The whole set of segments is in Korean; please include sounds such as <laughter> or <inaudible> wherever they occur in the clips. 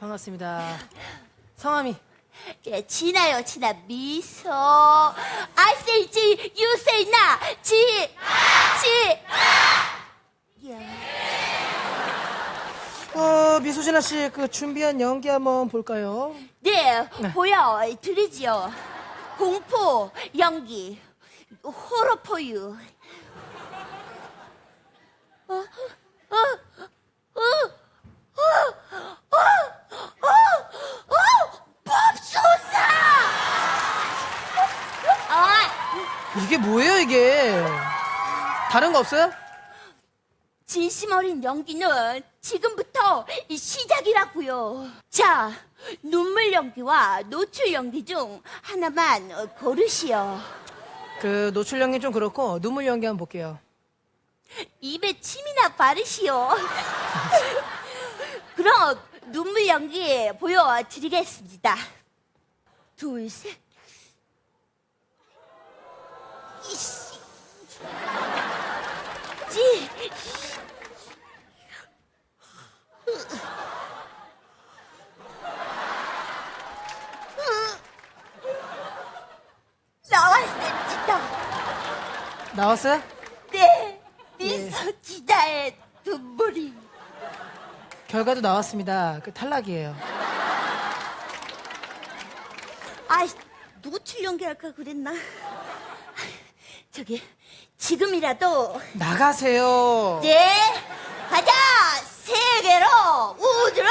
반갑습니다. 성함이 예, 진아요, 진아. 미소. I say 지, you say 나. 지, 지. 예. 어, 미소진아 씨 그 준비한 연기 한번 볼까요? 네, 보여. 들리지요. 공포, 연기, 호러 포유. 어, 어, 어, 어, 어, 어, 어, 법소사! 아, 이게 뭐예요 이게? 다른 거 없어요? 진심 어린 연기는 지금부터 이 시작이라고요. 자, 눈물 연기와 노출 연기 중 하나만 어, 고르시오. 그 노출 연기 좀 그렇고 눈물 연기 한번 볼게요. 입에 침이나 바르시오. <laughs> 그럼 눈물 연기 보여드리겠습니다. 둘, 셋. 이씨. 지. 나왔습니다. 나왔어요? 네, 미소 지다의 눈물이. 결과도 나왔습니다. 그 탈락이에요. 아, 노출 연기할까 그랬나? 저기 지금이라도 나가세요. 네 가자 세계로 우주로.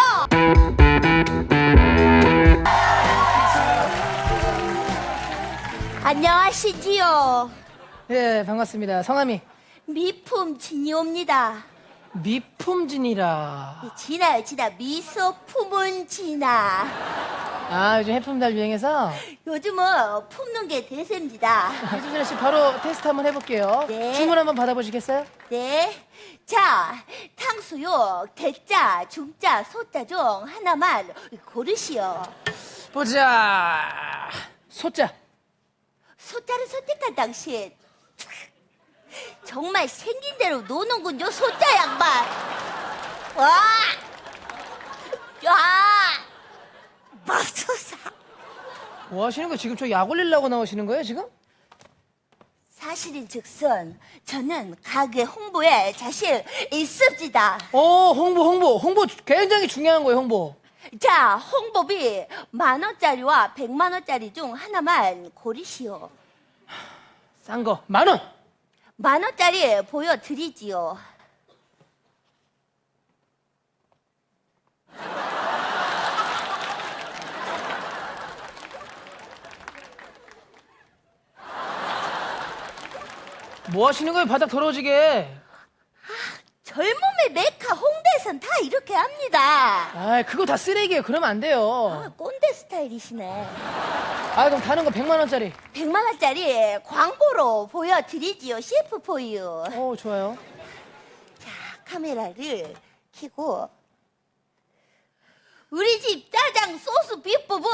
안녕하시지요. 예, 반갑습니다. 성함이 미품 진이옵니다. 미품진이라. 진아요, 진아. 미소 품은 진아. 아, 요즘 해품 달 유행해서 요즘은 품는 게 대세입니다. <laughs> 미소진아 씨 바로 테스트 한번 해볼게요. 네. 주문 한번 받아보시겠어요? 네. 자, 탕수육, 대자, 중자, 소자 중 하나만 고르시오. 보자. 소자. 소자를 선택한 당신. 정말 생긴 대로 노는군요, 소자 양반. 와! 야! 맙소사. 뭐 하시는 거예요? 지금 저 약 올리려고 나오시는 거예요, 지금? 사실인 즉슨 저는 가게 홍보에 자신 있습니다. 어, 홍보, 홍보. 홍보 굉장히 중요한 거예요, 홍보. 자, 홍보비 만 원짜리와 백만 원짜리 중 하나만 고르시오. 싼 거. 만 원. 만 원짜리 보여드리지요. 뭐 하시는 거예요, 바닥 더러워지게. 젊음의 메카 홍대에선 다 이렇게 합니다. 아, 그거 다 쓰레기예요. 그러면 안 돼요. 아, 꼰대 스타일이시네. 아, 그럼 다른 거 100만 원짜리. 백만 원짜리 광고로 보여드리지요. 셰프 포유. 어, 좋아요. 자, 카메라를 켜고 우리 집 짜장 소스 비법은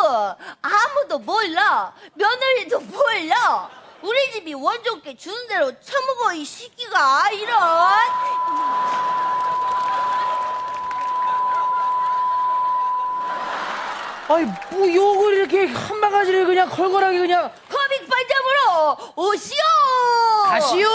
아무도 몰라 며느리도 몰라 우리 집이 원조께 주는 대로 처먹어 이 시기가. 이런. 아니 뭐 욕을 이렇게 한마가지를 그냥 걸걸하게 그냥. 커믹 반점으로 오시오. 다시오!